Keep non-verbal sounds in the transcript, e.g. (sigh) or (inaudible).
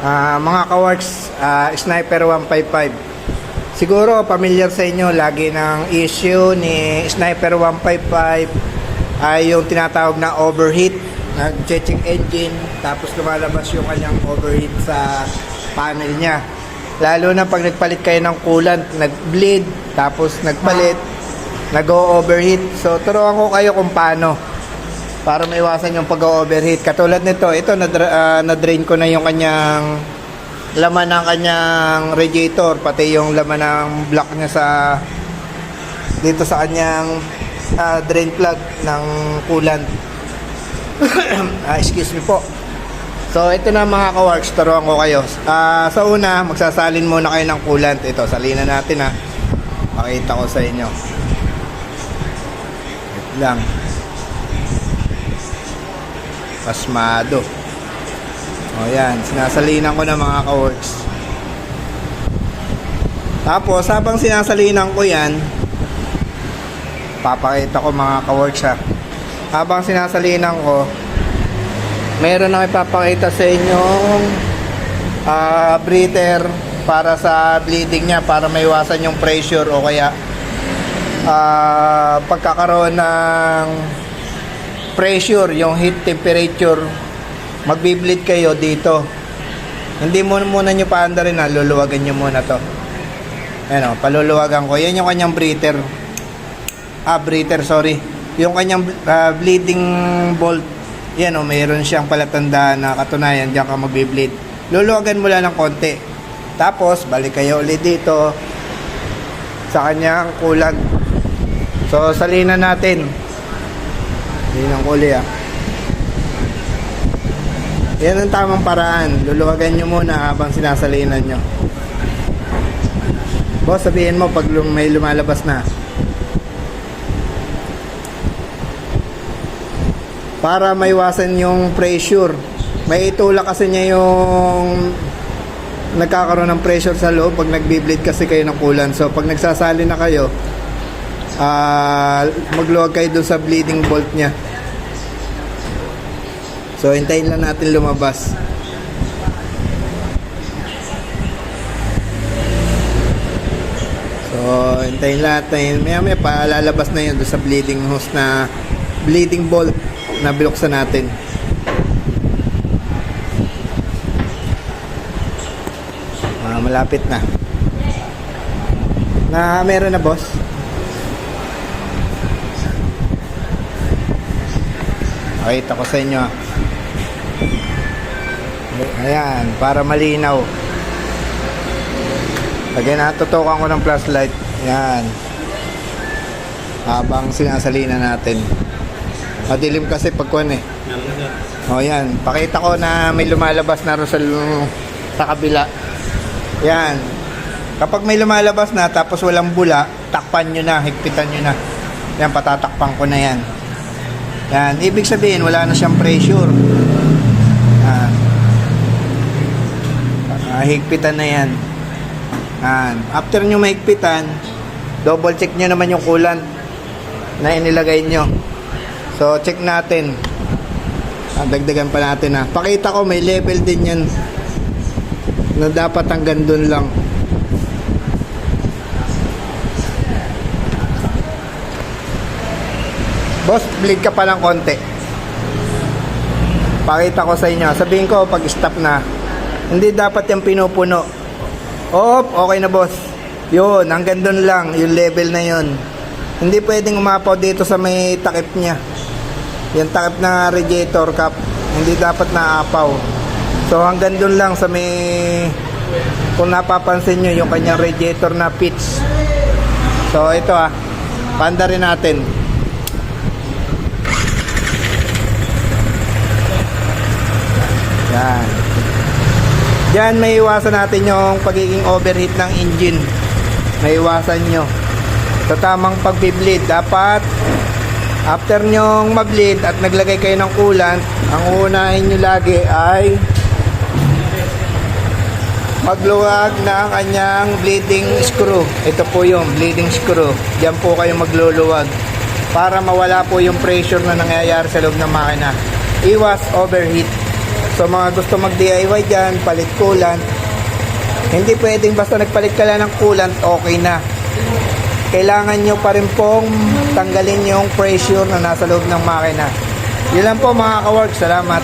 Ah, mga kaworks, ah, Sniper 155. Siguro familiar sa inyo lagi ng issue ni Sniper 155 ay yung tinatawag na overheat. Nag-checking engine tapos lumalabas yung kanyang overheat sa panel niya. Lalo na pag nagpalit kayo ng coolant, nag-bleed, tapos nagpalit, nag-overheat. So, turuan ko kayo kung paano para maiwasan yung pag-overheat. Katulad nito, ito nadra- ah, na-drain ko na yung kanyang laman ng kanyang radiator, pati yung laman ng block niya sa dito sa kanyang ah, drain plug ng coolant. (coughs) ah, excuse me po. So, ito na mga ka-works, ko kayo. Ah, sa una, magsasalin muna kayo ng coolant. Ito, salinan natin ha. Pakita ko sa inyo. Wait lang. Pasmado. O yan, sinasalinan ko na mga ka-works. Tapos, habang sinasalinan ko yan, papakita ko mga ka-works ha. Habang sinasalinan ko, meron na ipapakita sa inyong ah, breather para sa bleeding niya para maiwasan yung pressure o kaya ah, pagkakaroon ng pressure, yung heat temperature magbi-bleed kayo dito hindi mo muna nyo paanda rin luluwagan nyo muna to ano, paluluwagan ko yan yung kanyang breather ah breather sorry yung kanyang ah, bleeding bolt yan o, mayroon siyang palatandaan na katunayan diyan ka magbi-bleed. Luluwagan mo lang ng konti. Tapos, balik kayo ulit dito sa kanyang kulag. So, salinan natin. Salinan ko ulit ah. Yan ang tamang paraan. Luluwagan nyo muna habang sinasalinan nyo. Boss, sabihin mo pag may lumalabas na. para maiwasan yung pressure. May itulak kasi niya yung nagkakaroon ng pressure sa loob pag nagbi-bleed kasi kayo ng kulan. So pag nagsasali na kayo, ah magluwag kayo dun sa bleeding bolt niya. So hintayin lang natin lumabas. So hintayin natin. Maya maya pa lalabas na yun dun sa bleeding hose na bleeding bolt na binuksan natin. Ah, malapit na. Na meron na boss. Pakita ko sa inyo. Ayan, para malinaw. Lagyan na, tutukan ko ng flashlight. Ayan. Habang sinasalina natin. Madilim kasi pagkuhan eh. O yan, pakita ko na may lumalabas na sa, sa kabila. Yan. Kapag may lumalabas na tapos walang bula, takpan nyo na, higpitan nyo na. Yan, patatakpan ko na yan. Yan, ibig sabihin wala na siyang pressure. Yan. Ah, higpitan na yan. Yan. After nyo mahigpitan, double check nyo naman yung coolant na inilagay nyo. So, check natin. Ah, dagdagan pa natin ha. Pakita ko may level din yan na dapat hanggang dun lang. Boss, bleed ka pa ng konti. Pakita ko sa inyo. Sabihin ko pag stop na. Hindi dapat yung pinupuno. Oh, okay na boss. Yun, hanggang dun lang. Yung level na yun. Hindi pwedeng umapaw dito sa may takip niya. Yung takip na radiator cap. Hindi dapat naapaw. So hanggang dun lang sa may kung napapansin nyo yung kanyang radiator na pitch. So ito ah. Panda rin natin. Diyan may iwasan natin yung pagiging overheat ng engine. May iwasan nyo. Sa tamang pagbi-bleed, dapat after nyong mag-bleed at naglagay kayo ng coolant, ang unahin nyo lagi ay magluwag ng kanyang bleeding screw. Ito po yung bleeding screw. Diyan po kayo magluluwag para mawala po yung pressure na nangyayari sa loob ng makina. Iwas overheat. Sa mga gusto mag-DIY dyan, palit coolant, hindi pwedeng basta nagpalit ka lang ng coolant, okay na. Kailangan nyo pa rin pong tanggalin yung pressure na nasa loob ng makina. Yun lang po mga ka-work. Salamat.